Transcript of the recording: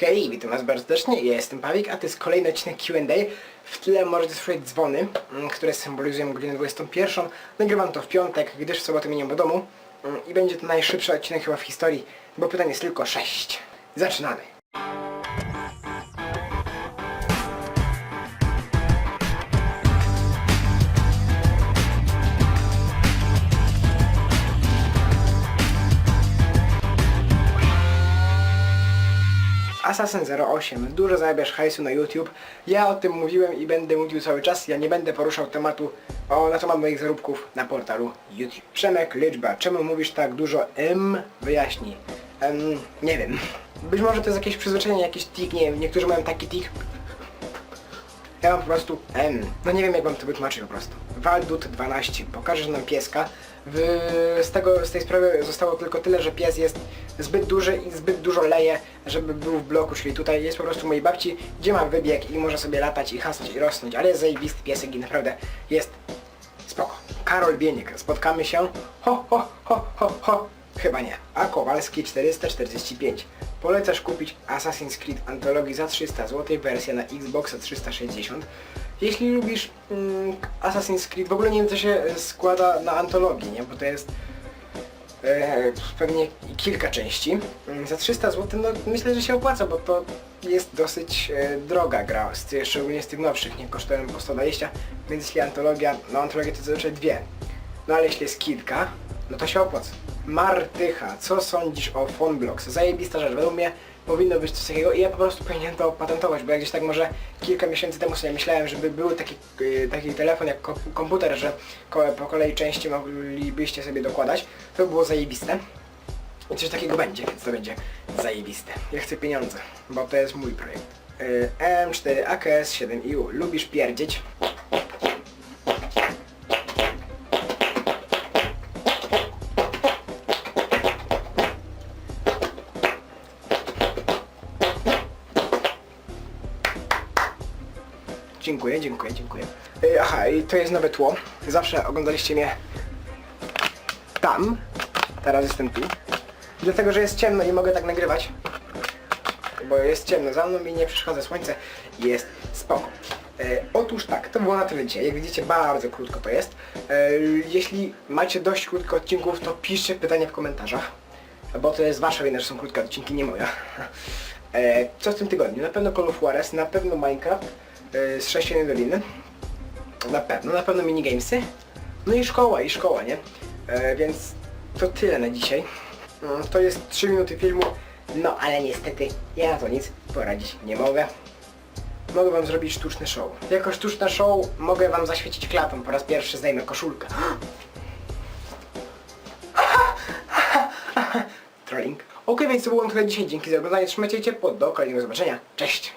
Hej, witam was bardzo serdecznie, ja jestem Pawik, a to jest kolejny odcinek Q&A. W tle możecie słyszeć dzwony, mm, które symbolizują godzinę 21. Nagrywam to w piątek, gdyż w sobotę mieniam do domu mm, i będzie to najszybszy odcinek chyba w historii, bo pytań jest tylko 6. Zaczynamy. Assassin 08, dużo zarabiasz hajsu na YouTube. Ja o tym mówiłem i będę mówił cały czas. Ja nie będę poruszał tematu o na temat moich zarobków na portalu YouTube. Przemek, liczba, czemu mówisz tak dużo M? Wyjaśnij. Em, nie wiem. Być może to jest jakieś przyzwyczajenie, jakiś tik, nie wiem, niektórzy mają taki tik. Ja mam po prostu M. No nie wiem jak wam to wytłumaczyć po prostu. Waldut 12. Pokażesz nam pieska. W, z, tego, z tej sprawy zostało tylko tyle, że pies jest zbyt duży i zbyt dużo leje, żeby był w bloku, czyli tutaj jest po prostu mojej babci, gdzie ma wybieg i może sobie latać i hasnąć i rosnąć, ale jest zajebisty piesek i naprawdę jest spoko. Karol Bieniek, spotkamy się. Ho, ho, ho, ho, ho. Chyba nie. A Kowalski 445. Polecasz kupić Assassin's Creed Antologii za 300 zł, wersja na Xboxa 360. Jeśli lubisz mm, Assassin's Creed, w ogóle nie wiem co się składa na antologii, nie? Bo to jest pewnie kilka części. Mm, Za 300 zł, no myślę, że się opłaca, bo to jest dosyć e, droga gra, szczególnie z tych nowszych, nie kosztują po 120, więc jeśli antologia, no antologia to zazwyczaj dwie. No ale jeśli jest kilka, no to się opłaca. Martycha, co sądzisz o Fonblocks? Zajebista rzecz, według mnie powinno być coś takiego i ja po prostu powinienem to opatentować, bo ja gdzieś tak może kilka miesięcy temu sobie myślałem, żeby był taki, y, taki telefon jak ko- komputer, że po kolei części moglibyście sobie dokładać. To by było zajebiste. I coś takiego będzie, więc to będzie zajebiste. Ja chcę pieniądze, bo to jest mój projekt. Y, M4 AKS 7IU. Lubisz pierdzieć? Dziękuję, dziękuję, dziękuję. Y, Aha, i to jest nowe tło. Zawsze oglądaliście mnie tam. Teraz jestem tu. Dlatego, że jest ciemno i mogę tak nagrywać. Bo jest ciemno za mną i nie przeszkadza słońce. Jest spoko. E, otóż tak, to było na tyle dzisiaj. Jak widzicie, bardzo krótko to jest. E, jeśli macie dość krótko odcinków, to piszcie pytania w komentarzach. Bo to jest wasza wina, że są krótkie odcinki, nie moja. E, co w tym tygodniu? Na pewno Call of Juarez, na pewno Minecraft z Sześciennej Doliny. Na pewno, na pewno minigamesy. No i szkoła, i szkoła, nie? E, więc to tyle na dzisiaj. Mm, To jest 3 minuty filmu. No ale niestety ja na to nic poradzić nie mogę. Mogę wam zrobić sztuczne show. Jako sztuczne show mogę wam zaświecić klapą. Po raz pierwszy zdejmę koszulkę. Trolling. Ok, więc to było na tyle dzisiaj. Dzięki za oglądanie. Trzymajcie się ciepło. Do kolejnego zobaczenia. Cześć!